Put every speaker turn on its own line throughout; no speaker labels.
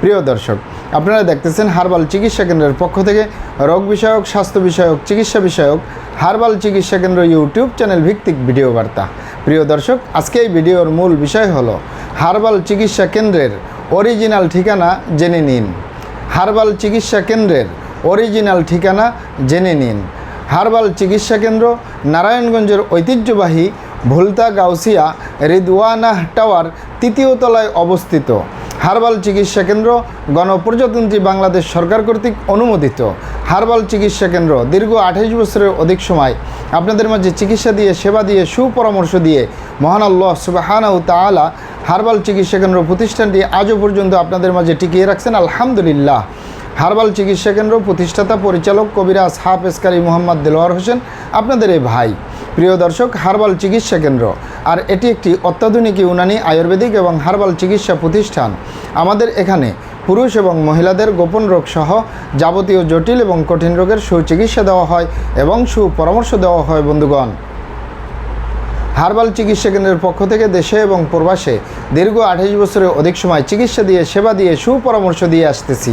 প্রিয় দর্শক, আপনারা দেখতেছেন হারবাল চিকিৎসা কেন্দ্রের পক্ষ থেকে রোগ বিষয়ক, স্বাস্থ্য বিষয়ক, চিকিৎসা বিষয়ক হারবাল চিকিৎসা কেন্দ্র ইউটিউব চ্যানেল ভিত্তিক ভিডিও বার্তা। প্রিয় দর্শক, আজকে এই ভিডিওর মূল বিষয় হলো হারবাল চিকিৎসা কেন্দ্রের অরিজিনাল ঠিকানা জেনে নিন। হারবাল চিকিৎসা কেন্দ্রের অরিজিনাল ঠিকানা জেনে নিন। হারবাল চিকিৎসা কেন্দ্র নারায়ণগঞ্জের ঐতিহ্যবাহী ভুলতা গাউসিয়া রিদওয়ানাহ টাওয়ার তৃতীয় তলায় অবস্থিত। হারবাল চিকিৎসা কেন্দ্র গণপ্রজাতন্ত্রী বাংলাদেশ সরকার কর্তৃক অনুমোদিত। হারবাল চিকিৎসা কেন্দ্র দীর্ঘ আঠাইশ বছরের অধিক সময় আপনাদের মাঝে চিকিৎসা দিয়ে, সেবা দিয়ে, সুপরামর্শ দিয়ে মহান আল্লাহ সুবাহানাউ তালা হারবাল চিকিৎসা কেন্দ্র প্রতিষ্ঠানটি আজও পর্যন্ত আপনাদের মাঝে টিকিয়ে রাখছেন। আলহামদুলিল্লাহ। হারবাল চিকিৎসা কেন্দ্র প্রতিষ্ঠাতা পরিচালক কবিরাজ হাফ এসকারি মোহাম্মদ দেলোয়ার হোসেন, আপনাদের এই ভাই। প্রিয় দর্শক, হারবাল চিকিৎসা কেন্দ্র। আর এটি একটি অত্যাধুনিক ইউনানি আয়ুর্বেদিক এবং হারবাল চিকিৎসা প্রতিষ্ঠান। আমাদের এখানে পুরুষ এবং মহিলাদের গোপন রোগ সহ যাবতীয় জটিল এবং কঠিন রোগের সুচিকিৎসা দেওয়া হয় এবং সুপরামর্শ দেওয়া হয় বন্ধুগণ। হারবাল চিকিৎসা কেন্দ্রের পক্ষ থেকে দেশে এবং প্রবাসে দীর্ঘ আঠাশ বছরের অধিক সময় চিকিৎসা দিয়ে সেবা দিয়ে সুপরামর্শ দিয়ে আসতেছি।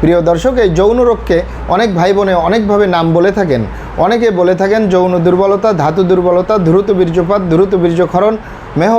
প্রিয় দর্শক, এই যৌন রোগকে অনেক ভাই বোনে অনেকভাবে নাম বলে থাকেন। অনেকে বলে থাকেন যৌন দুর্বলতা, ধাতু দুর্বলতা, দ্রুত বীর্যপাত, দ্রুত বীর্যক্ষরণ মেহ,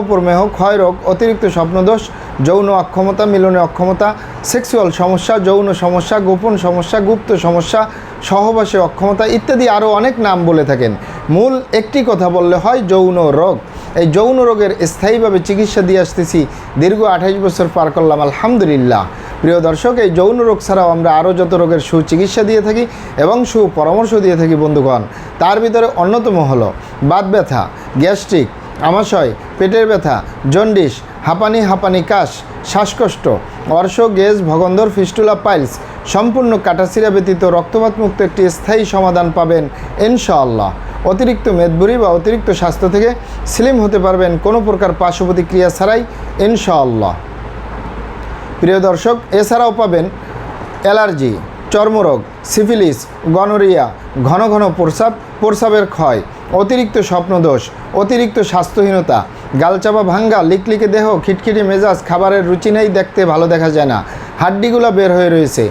ক্ষয় রোগ, অতিরিক্ত স্বপ্নদোষ, যৌন অক্ষমতা, মিলনে অক্ষমতা, সেক্সুয়াল সমস্যা, যৌন সমস্যা, গোপন সমস্যা, গুপ্ত সমস্যা, সহবাসে অক্ষমতা ইত্যাদি আরও অনেক নাম বলে থাকেন। মূল একটি কথা বললে হয় যৌন রোগ। এই যৌন রোগের স্থায়ীভাবে চিকিৎসা দিয়ে আসতেছি। দীর্ঘ আঠাইশ বছর পার করলাম, আলহামদুলিল্লাহ। প্রিয় দর্শক, এই যৌন রোগ ছাড়াও আমরা আরও যত রোগের সুচিকিৎসা দিয়ে থাকি এবং সুপরামর্শ দিয়ে থাকি, বন্ধুগণ, তার ভিতরে অন্যতম হলো বাত ব্যথা, গ্যাস্ট্রিক, আমাশয়, পেটের ব্যথা জন্ডিস হাঁপানি হাঁপানি, কাশ, শ্বাসকষ্ট, অর্শ গেজ ভগন্দর, ফিস্টুলা, পাইলস, সম্পূর্ণ কাটাসিরা ব্যতীত রক্তপাতমুক্ত একটি স্থায়ী সমাধান পাবেন, ইনশাআল্লাহ। অতিরিক্ত মেদবুরি বা অতিরিক্ত স্বাস্থ্য থেকে স্লিম হতে পারবেন কোনো প্রকার পার্শ্ব প্রতিক্রিয়া ছাড়াই, ইনশাআল্লাহ। প্রিয় দর্শক, এছাড়াও পাবেন অ্যালার্জি, চর্মরোগ, সিফিলিস, গনোরিয়া, ঘন ঘন প্রস্রাব, প্রস্রাবের ক্ষয়, অতিরিক্ত স্বপ্নদোষ, অতিরিক্ত স্বাস্থ্যহীনতা গালচাপা ভাঙ্গা, লিকলিকে দেহ, খিটখিটি মেজাজ, খাবারের রুচি নেই, দেখতে ভালো দেখা যায় না। হাড্ডিগুলো বের হয়ে রয়েছে।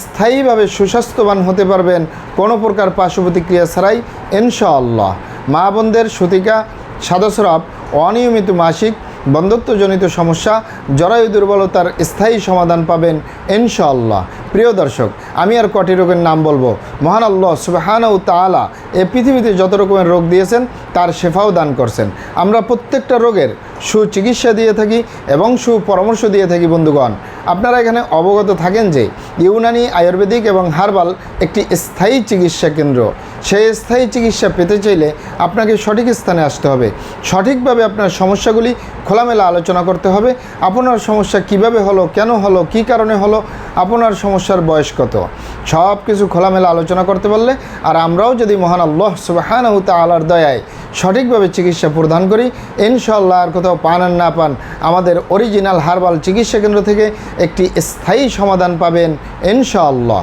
স্থায়ীভাবে সুস্বাস্থ্যবান হতে পারবেন কোনো প্রকার পার্শ্ব প্রতিক্রিয়া ছাড়াই, ইনশাআল্লাহ। মা বোনদের সুতিকা সাদস্রাব অনিয়মিত মাসিক, বন্ধত্বজনিত সমস্যা, জরায়ু দুর্বলতার স্থায়ী সমাধান পাবেন, ইনশাআল্লাহ। প্রিয় দর্শক আমি আর কটি রোগের নাম বলব? মহান আল্লাহ সুবাহানাউ তালা এ পৃথিবীতে যত রকমের রোগ দিয়েছেন, তার শেফাও দান করছেন। আমরা প্রত্যেকটা রোগের সুচিকিৎসা দিয়ে থাকি এবং সুপরামর্শ দিয়ে থাকি, বন্ধুগণ। আপনারা এখানে অবগত থাকেন যে ইউনানি, আয়ুর্বেদিক এবং হার্বাল একটি স্থায়ী চিকিৎসা কেন্দ্র। সেই স্থায়ী চিকিৎসা পেতে চাইলে আপনাকে সঠিক স্থানে আসতে হবে। সঠিকভাবে আপনার সমস্যাগুলি খোলামেলা আলোচনা করতে হবে। আপনার সমস্যা কীভাবে হলো, কেন হলো, কি কারণে হলো, আপনার সমস্যার বয়স কত? সব কিছু খোলামেলা আলোচনা করতে পারলে, আর আমরাও যদি মহান আল্লাহ সুবাহানহু তালার দয়ায় সঠিকভাবে চিকিৎসা প্রদান করি ইনশাল্লাহ আর কোথাও পান আর না পান, আমাদের অরিজিনাল হার্বাল চিকিৎসা কেন্দ্র থেকে একটি স্থায়ী সমাধান পাবেন, ইনশাআল্লাহ।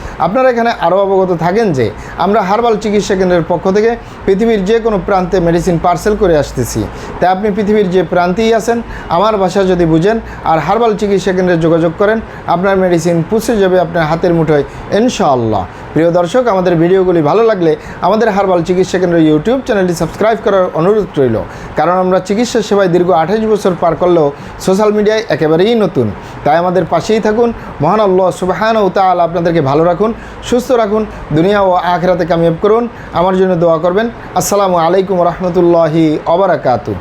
আপনারা এখানে আরও অবগত থাকেন যে আমরা হার্বাল চিকিৎসা কেন্দ্রের পক্ষ থেকে পৃথিবীর যে কোনো প্রান্তে মেডিসিন পার্সেল করে আসতেছি। তাই আপনি পৃথিবীর যে প্রান্তেই আছেন, আমার ভাষা যদি বুঝেন আর হার্বাল চিকিৎসা কেন্দ্রে যোগাযোগ করেন, আপনার মেডিসিন পুষে যাবে আপনার হাতের মুঠোয়, ইনশাআল্লাহ। প্রিয় দর্শক, আমাদের ভিডিওগুলি ভালো লাগলে আমাদের হার্বাল চিকিৎসা কেন্দ্রের ইউটিউব চ্যানেলটি সাবস্ক্রাইব করার অনুরোধ রইল। কারণ আমরা চিকিৎসা সেবায় দীর্ঘ আঠাশ বছর পার করলেও সোশ্যাল মিডিয়ায় একেবারেই নতুন। তাই আমাদের পাশেই থাকুন। মহান আল্লাহ সুবাহান ও তাল আপনাদেরকে ভালো রাখুন, সুস্থ রাখুন, দুনিয়া ও আখরাতে কামিয়াব করুন। আমার জন্য দোয়া করবেন। আসসালামু আলাইকুম রহমতুল্লাহি অবরাকাতু